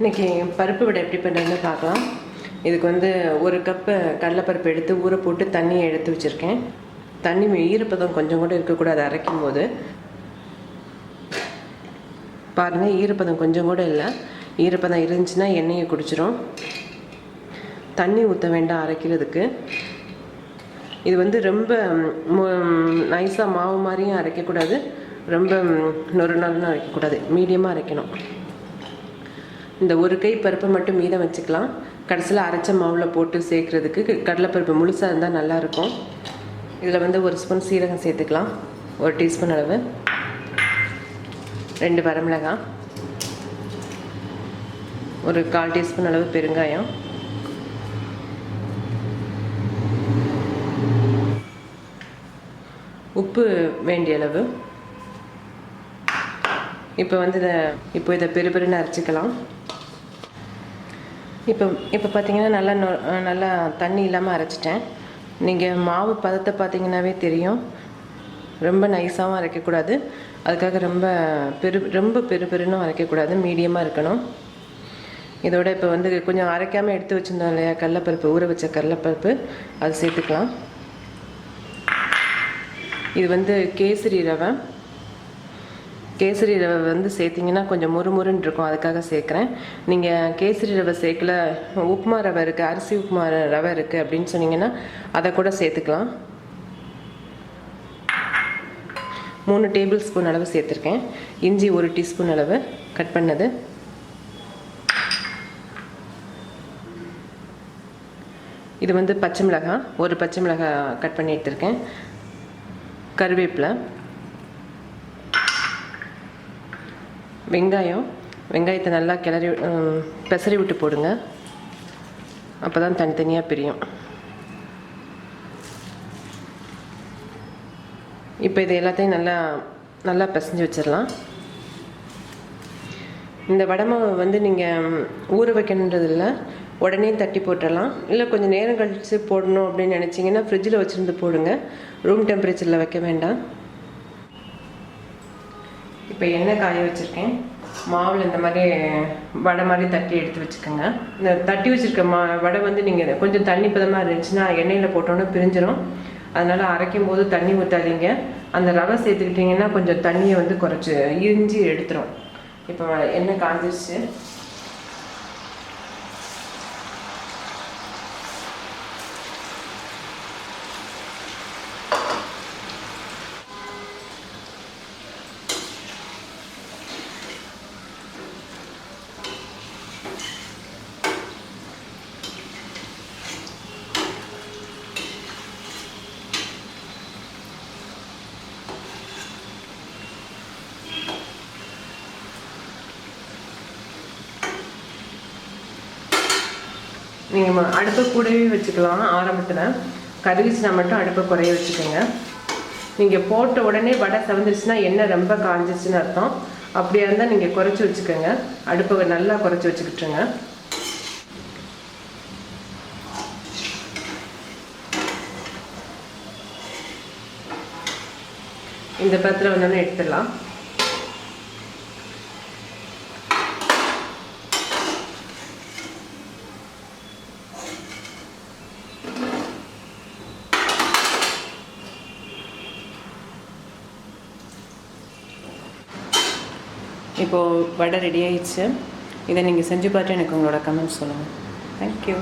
இன்றைக்கி பருப்பு வடை எப்படி பண்ணுறதுன்னு பார்க்கலாம். இதுக்கு வந்து ஒரு கப்பு கடலைப்பருப்பு எடுத்து ஊற போட்டு தண்ணியை எடுத்து வச்சுருக்கேன். தண்ணி ஈரப்பதம் கொஞ்சம் கூட இருக்கக்கூடாது அரைக்கும் போது பாருங்கள் ஈரப்பதம் கொஞ்சம் கூட இல்லை. ஈரப்பதம் இருந்துச்சுன்னா எண்ணெயை குடிச்சிரும். தண்ணி ஊற்ற வேண்டாம் அரைக்கிறதுக்கு. இது வந்து ரொம்ப நைஸாக மாவு மாதிரியும் அரைக்கக்கூடாது. ரொம்ப நொறு நொறுன்னு அரைக்கக்கூடாது. மீடியமாக அரைக்கணும். இந்த ஒரு கை பருப்பை மட்டும் மீதம் வச்சுக்கலாம். கடைசியில் அரைச்ச மாவில் போட்டு சேர்க்குறதுக்கு கடலைப்பருப்பு முழுசாக இருந்தால் நல்லாயிருக்கும். இதில் வந்து ஒரு ஸ்பூன் சீரகம் சேர்த்துக்கலாம். ஒரு டீஸ்பூன் அளவு. ரெண்டு வரமிளகாய் ஒரு கால் டீஸ்பூன் அளவு பெருங்காயம். உப்பு வேண்டிய அளவு. இப்போ வந்து இதை இப்போ இதை பெரு பெருன்னு அரைச்சிக்கலாம். இப்போ இப்போ பார்த்தீங்கன்னா நல்லா நொ நல்லா தண்ணி இல்லாமல் அரைச்சிட்டேன். நீங்கள் மாவு பதத்தை பார்த்தீங்கன்னாவே தெரியும். ரொம்ப நைஸாகவும் அரைக்கக்கூடாது. அதுக்காக ரொம்ப பெரு ரொம்ப பெரு பெருன்னு அரைக்கக்கூடாது. மீடியமாக இருக்கணும். இதோட இப்போ வந்து கொஞ்சம் அரைக்காமல் எடுத்து வச்சுருந்தோம் இல்லையா? கடலப்பருப்பு ஊற வச்ச கடலப்பருப்பு. அது சேர்த்துக்கலாம். இது வந்து கேசரி ரவை. கேசரி ரவை வந்து சேர்த்திங்கன்னா கொஞ்சம் முறுமுறுன்னு இருக்கும் அதுக்காக சேர்க்குறேன். நீங்கள் கேசரி ரவை சேர்க்கல உப்புமா ரவை இருக்குது அரிசி உப்புமா ரவை இருக்குது அப்படின்னு சொன்னீங்கன்னா அதை கூட சேர்த்துக்கலாம். மூணு டேபிள் ஸ்பூன் அளவு சேர்த்துருக்கேன். இஞ்சி ஒரு டீஸ்பூன் அளவு கட் பண்ணது. இது வந்து பச்சை மிளகாய் ஒரு பச்சை மிளகாய் கட் பண்ணி எடுத்திருக்கேன். கருவேப்பிலை வெங்காயம். வெங்காயத்தை நல்லா கிளறி பெசரி விட்டு போடுங்க. அப்போ தான் தனித்தனியாக பிரியும். இப்போ இது எல்லாத்தையும் நல்லா நல்லா பிசைஞ்சு வச்சிடலாம். இந்த வடமாவை வந்து நீங்கள் ஊற வைக்கணுன்றது இல்லை உடனே தட்டி போட்டுடலாம். இல்லை கொஞ்சம் நேரம் கழித்து போடணும் அப்படின்னு நினச்சிங்கன்னா ஃப்ரிட்ஜில் வச்சுருந்து போடுங்க. ரூம் டெம்பரேச்சரில் வைக்க வேண்டாம். இப்போ எண்ணெய் காய வச்சுருக்கேன். மாவில் இந்த மாதிரி வடை மாதிரி தட்டி எடுத்து வச்சுக்கோங்க. இந்த தட்டி வச்சுருக்க மா வடை வந்து நீங்கள் கொஞ்சம் தண்ணி பதமாக இருந்துச்சுன்னா எண்ணெயில் போட்டோன்னே பிரிஞ்சிடும் அதனால் அரைக்கும் போது தண்ணி ஊற்றாதீங்க அந்த ரவை சேர்த்துக்கிட்டிங்கன்னா கொஞ்சம் தண்ணியை வந்து குறைச்சி இஞ்சி எடுத்துரும். இப்போ எண்ணெய் காஞ்சிருச்சு. நீங்கள் அடுப்பை கூடவே வச்சுக்கலாம் ஆரம்பத்தில். கருவிச்சினா மட்டும் அடுப்பை குறைய வச்சுக்கோங்க. நீங்கள் போட்ட உடனே வடை செவந்துருச்சுன்னா எண்ணெய் ரொம்ப காஞ்சிச்சுன்னு அர்த்தம். அப்படியா இருந்தால் நீங்கள் குறைச்சி வச்சுக்கோங்க. அடுப்பை நல்லா குறைச்சி வச்சுக்கிட்டுருங்க. இந்த பத்திரம் வந்தோடனே எடுத்துடலாம். இப்போது வடை ரெடி ஆயிடுச்சு. இதை நீங்கள் செஞ்சு பார்த்து எனக்கு உங்களோட கமெண்ட்ஸ் சொல்லுங்கள் தேங்க்யூ